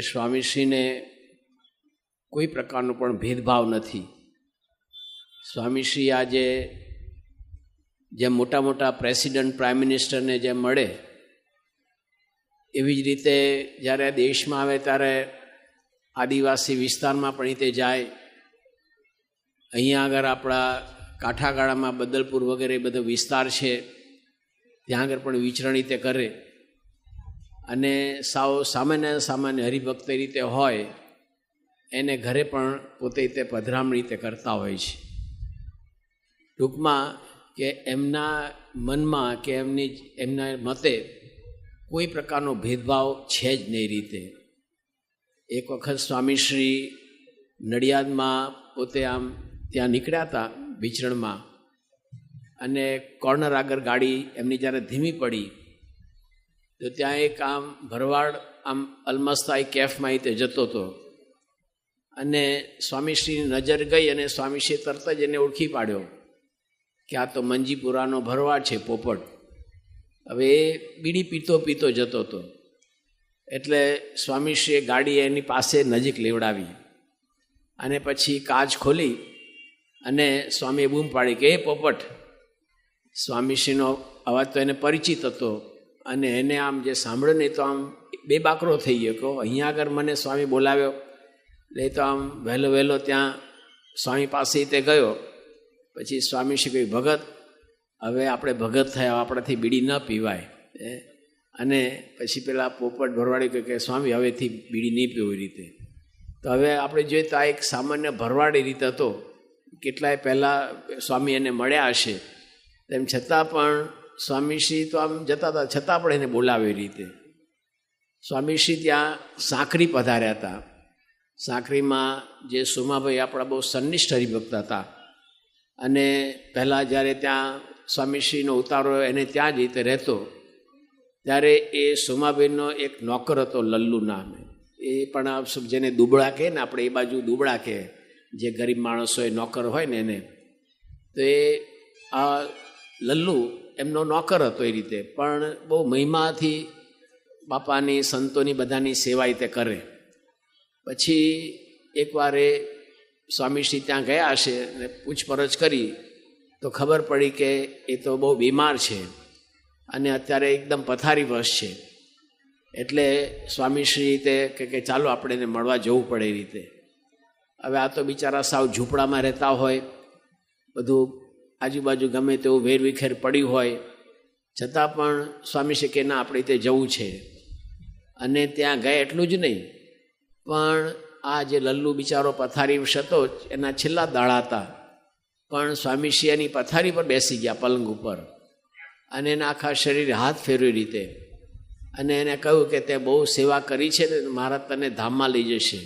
સ્વામીશ્રીને કોઈ પ્રકારનો પણ ભેદભાવ નથી. સ્વામીશ્રી આજે જેમ મોટા મોટા પ્રેસિડેન્ટ, પ્રાઇમ મિનિસ્ટરને જેમ મળે, એવી જ રીતે જ્યારે દેશમાં આવે ત્યારે આદિવાસી વિસ્તારમાં પણ તે જાય. અહીંયા આગળ આપણા કાંઠાગાળામાં, બદલપુર વગેરે બધો વિસ્તાર છે. ત્યાં આગળ પણ વિચરણ રીતે કરે. અને સાવ, સામાન્ય સામાન્ય હરિભક્ત રીતે હોય, એને ઘરે પણ પોતે રીતે પધરામણી રીતે કરતા હોય છે. ટૂંકમાં કે એમના મનમાં કે એમની એમના મતે કોઈ પ્રકારનો ભેદભાવ છે જ નહીં રીતે. એક વખત સ્વામીશ્રી નડિયાદમાં પોતે આમ ત્યાં નીકળ્યા હતા વિચરણમાં અને કોર્નર આગળ ગાડી એમની જ્યારે ધીમી પડી તો ત્યાં એક આમ ભરવાડ આમ અલમસ્તાઈ કેફમાં તે જતો હતો. અને સ્વામીશ્રીની નજર ગઈ અને સ્વામીશ્રી તરત જ એને ઓળખી પાડ્યો કે આ તો મંજીપુરાનો ભરવાડ છે પોપટ. હવે એ બીડી પીતો પીતો જતો હતો. એટલે સ્વામીશ્રીએ ગાડી એની પાસે નજીક લેવડાવી. અને પછી કાચ ખોલી અને સ્વામીએ બૂમ પાડી કે, એ પોપટ. સ્વામીશ્રીનો અવાજ તો એને પરિચિત હતો. અને એને આમ જે સાંભળ્યો ને તો આમ બે બાકરો થઈ ગયો કહો અહીંયા આગળ મને સ્વામી બોલાવ્યો. એટલે તો આમ વહેલો વહેલો ત્યાં સ્વામી પાસે તે ગયો. પછી સ્વામી શ્રી કહ્યું, ભગત, હવે આપણે ભગત થયા આપણાથી બીડી ન પીવાય. અને પછી પેલા પોપટ ભરવાડી કહે કે, સ્વામી, હવેથી બીડી નહીં પીવું રીતે. તો હવે આપણે જોઈએ તો આ એક સામાન્ય ભરવાડી રીત હતો. કેટલાય પહેલાં સ્વામી એને મળ્યા હશે. તેમ છતાં પણ સ્વામીશ્રી તો આમ જતા હતા, છતાં પણ એને બોલાવે રીતે. સ્વામીશ્રી ત્યાં સાંકરી પધાર્યા હતા. સાંકરીમાં જે સોમાભાઈ આપણા બહુ સન્નિષ્ઠ હરિભક્ત હતા. અને પહેલાં જ્યારે ત્યાં સ્વામીશ્રીનો ઉતારો એને ત્યાં જ રીતે રહેતો, ત્યારે એ સોમાભાઈનો એક નોકર હતો લલ્લુ નામે. એ પણ જેને દુબળા કહે ને આપણે એ બાજુ દુબળા કહે, જે ગરીબ માણસો એ નોકર હોય ને એને. તો એ આ લલ્લુ, એમનો નોકર હતો એ રીતે. પણ બહુ મહિમાથી બાપાની, સંતોની બધાની સેવા રીતે કરે. પછી એકવાર એ સ્વામીશ્રી ત્યાં ગયા હશે અને પૂછપરછ કરી, તો ખબર પડી કે એ તો બહુ બીમાર છે અને અત્યારે એકદમ પથારી વશ છે. એટલે સ્વામીશ્રી રીતે કે કે ચાલો આપણે એને મળવા જવું પડે એ રીતે. હવે આ તો બિચારા સાવ ઝૂંપડામાં રહેતા હોય, બધું આજુબાજુ ગમે તેવું વેરવિખેર પડ્યું હોય, છતાં પણ સ્વામી કે, ના, આપણે તે જવું છે. અને ત્યાં ગયા એટલું જ નહીં, પણ આ જે લલ્લુ બિચારો પથારી હતો એના છેલ્લા દાડા હતા. પણ સ્વામીશ્રી એની પથારી પર બેસી ગયા પલંગ ઉપર. અને એના આખા શરીર હાથ ફેરવી રીતે. અને એને કહ્યું કે, તે બહુ સેવા કરી છે ને, મારા તને ધામમાં લઈ જશે.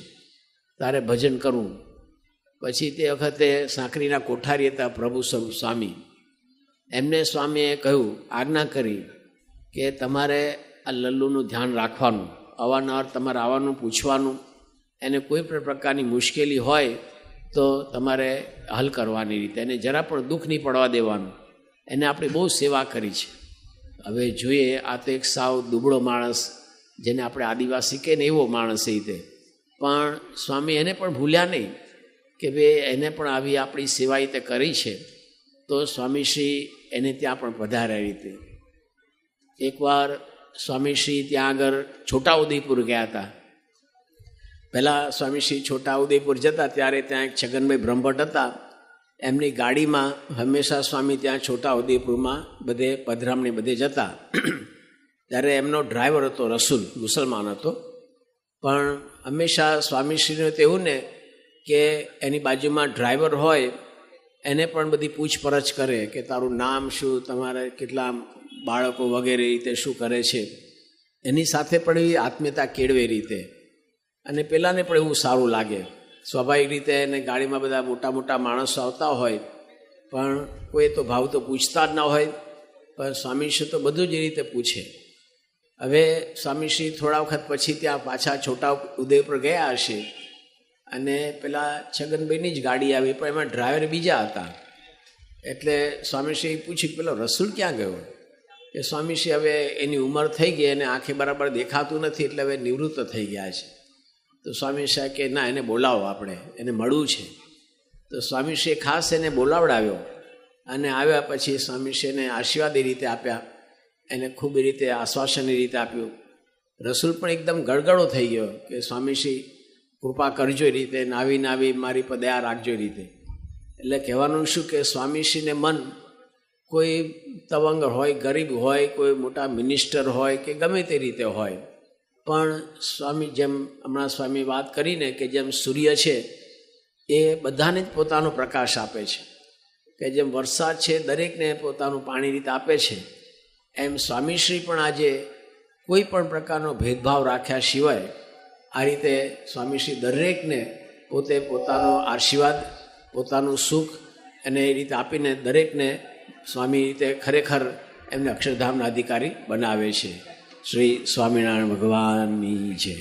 તારે ભજન કરવું. પછી તે વખતે સાંકરીના કોઠારી હતા પ્રભુ સ્વામી. એમને સ્વામીએ કહ્યું, આજ્ઞા કરી કે તમારે આ લલ્લુનું ધ્યાન રાખવાનું. અવારનવાર તમારે આવવાનું, પૂછવાનું. એને કોઈ પણ પ્રકારની મુશ્કેલી હોય તો તમારે હલ કરવાની રીતે. એને જરા પણ દુઃખ નહીં પડવા દેવાનું. એને આપણે બહુ સેવા કરી છે. હવે જોઈએ, આ તો એક સાવ દુબળો માણસ, જેને આપણે આદિવાસી કે ને એવો માણસ એ રીતે. પણ સ્વામી એને પણ ભૂલ્યા નહીં. કે ભાઈ એને પણ આવી આપણી સેવા રીતે કરી છે, તો સ્વામીશ્રી એને ત્યાં પણ પધાર્યા રીતે. એકવાર સ્વામીશ્રી ત્યાં આગળ છોટાઉદેપુર ગયા હતા. પહેલાં સ્વામીશ્રી છોટાઉદેપુર જતા, ત્યારે ત્યાં એક છગનભાઈ બ્રહ્મભટ્ટ હતા. એમની ગાડીમાં હંમેશા સ્વામી ત્યાં છોટાઉદેપુરમાં બધે પધરામણી બધે જતા. ત્યારે એમનો ડ્રાઈવર હતો રસુલ, મુસલમાન હતો. પણ હંમેશા સ્વામીશ્રીને તેવું ને કે એની બાજુમાં ડ્રાઈવર હોય, એને પણ બધી પૂછપરછ કરે કે તારું નામ શું, તમારે કેટલા બાળકો વગેરે રીતે શું કરે છે. એની સાથે પણ એવી આત્મીયતા કેળવે રીતે. અને પેલાને પણ એવું સારું લાગે. સ્વાભાવિક રીતે એને ગાડીમાં બધા મોટા મોટા માણસો આવતા હોય, પણ કોઈ તો ભાવ તો પૂછતા જ ના હોય, પણ સ્વામીશ્રી તો બધું જ રીતે પૂછે. હવે સ્વામીશ્રી થોડા વખત પછી ત્યાં પાછા છોટા ઉદયપુર ગયા હશે. અને પેલા છગનભાઈની જ ગાડી આવી, પણ એમાં ડ્રાઈવર બીજા હતા. એટલે સ્વામીશ્રી પૂછ્યું પેલો રસૂલ ક્યાં ગયો? કે સ્વામીશ્રી હવે એની ઉંમર થઈ ગઈ અને આંખે બરાબર દેખાતું નથી, એટલે હવે નિવૃત્ત થઈ ગયા છે. તો સ્વામીશ્રી કે, ના, એને બોલાવો આપણે, એને મળવું છે. તો સ્વામીશ્રીએ ખાસ એને બોલાવડાવ્યો અને આવ્યા પછી સ્વામીશ્રીને આશીર્વાદી રીતે આપ્યા, એને ખૂબ રીતે આશ્વાસનની રીતે આપ્યું. રસૂલ પણ એકદમ ગળગળો થઈ ગયો કે, સ્વામીશ્રી કૃપા કરજો એ રીતે, નાવી નાવી મારી પર દયા રાખજો એ રીતે. એટલે કહેવાનું શું કે સ્વામીશ્રીને મન કોઈ તવંગ હોય, ગરીબ હોય, કોઈ મોટા મિનિસ્ટર હોય કે ગમે તે રીતે હોય, પણ સ્વામી જેમ હમણાં સ્વામી વાત કરીને કે જેમ સૂર્ય છે, એ બધાને જ પોતાનો પ્રકાશ આપે છે. કે જેમ વરસાદ છે, દરેકને પોતાનું પાણી રીતે આપે છે, એમ સ્વામીશ્રી પણ આજે કોઈ પણ પ્રકારનો ભેદભાવ રાખ્યા સિવાય આ રીતે સ્વામીશ્રી દરેકને પોતે પોતાનો આશીર્વાદ, પોતાનું સુખ અને એ રીતે આપીને દરેકને સ્વામી રીતે ખરેખર એમને અક્ષરધામના અધિકારી બનાવે છે. શ્રી સ્વામિનારાયણ ભગવાનની જય.